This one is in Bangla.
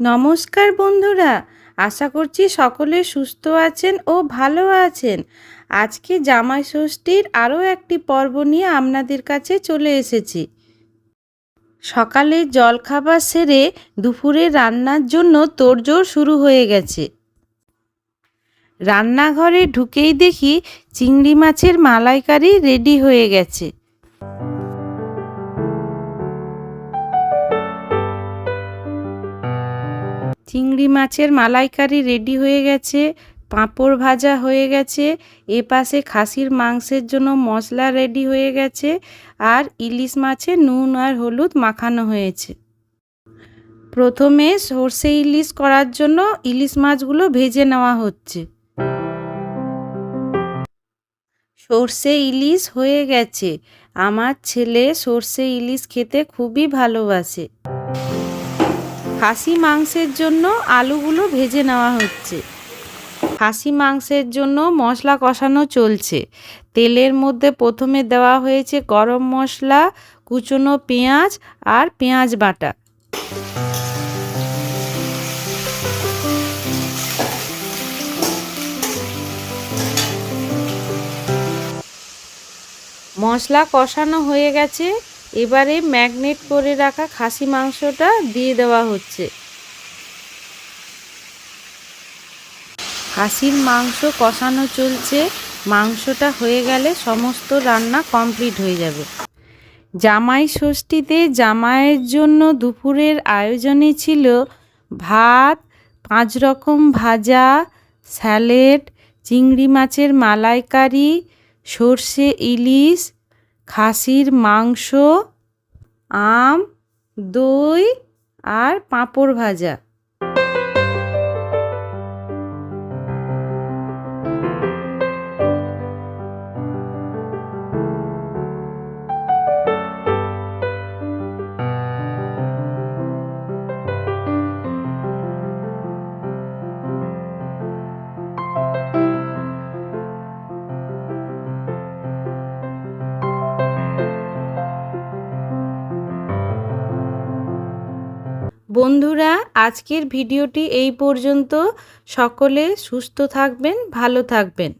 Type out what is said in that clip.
নমস্কার বন্ধুরা, আশা করছি সকলে সুস্থ আছেন ও ভালো আছেন। আজকে জামাই ষষ্ঠীর আরও একটি পর্ব নিয়ে আপনাদের কাছে চলে এসেছি। সকালে জলখাবার সেরে দুপুরে রান্নার জন্য তোড়জোড় শুরু হয়ে গেছে। রান্নাঘরে ঢুকেই দেখি চিংড়ি মাছের মালাইকারি রেডি হয়ে গেছে। চিংড়ি মাছের মালাইকারি রেডি হয়ে গেছে, পাঁপড় ভাজা হয়ে গেছে এ পাশে খাসির মাংসের জন্য মশলা রেডি হয়ে গেছে, আর ইলিশ মাছে নুন আর হলুদ মাখানো হয়েছে। প্রথমে সর্ষে ইলিশ করার জন্য ইলিশ মাছগুলো ভেজে নেওয়া হচ্ছে। সর্ষে ইলিশ হয়ে গেছে। আমার ছেলে সর্ষে ইলিশ খেতে খুবই ভালোবাসে। খাসি মাংসের জন্য আলুগুলো ভেজে নেওয়া হচ্ছে। খাসি মাংসের জন্য মশলা কষানো চলছে। তেলের মধ্যে প্রথমে দেওয়া হয়েছে গরম মশলা, কুচনো পেঁয়াজ আর পেঁয়াজ বাটা। মশলা কষানো হয়ে গেছে। এবারে ম্যাগনেট করে রাখা খাসি মাংসটা দিয়ে দেওয়া হচ্ছে। খাসির মাংস কষানো চলছে, মাংসটা হয়ে গেলে সমস্ত রান্না কমপ্লিট হয়ে যাবে। জামাই ষষ্ঠীতে জামাইয়ের জন্য দুপুরের আয়োজনে ছিল ভাত, পাঁচ রকম ভাজা, স্যালেড, চিংড়ি মাছের মালাইকারি, সর্ষে ইলিশ খাসির মাংস আম দই আর পাঁপড় ভাজা। বন্ধুরা আজকের ভিডিওটি এই পর্যন্ত। সকলে সুস্থ থাকবেন ভালো থাকবেন।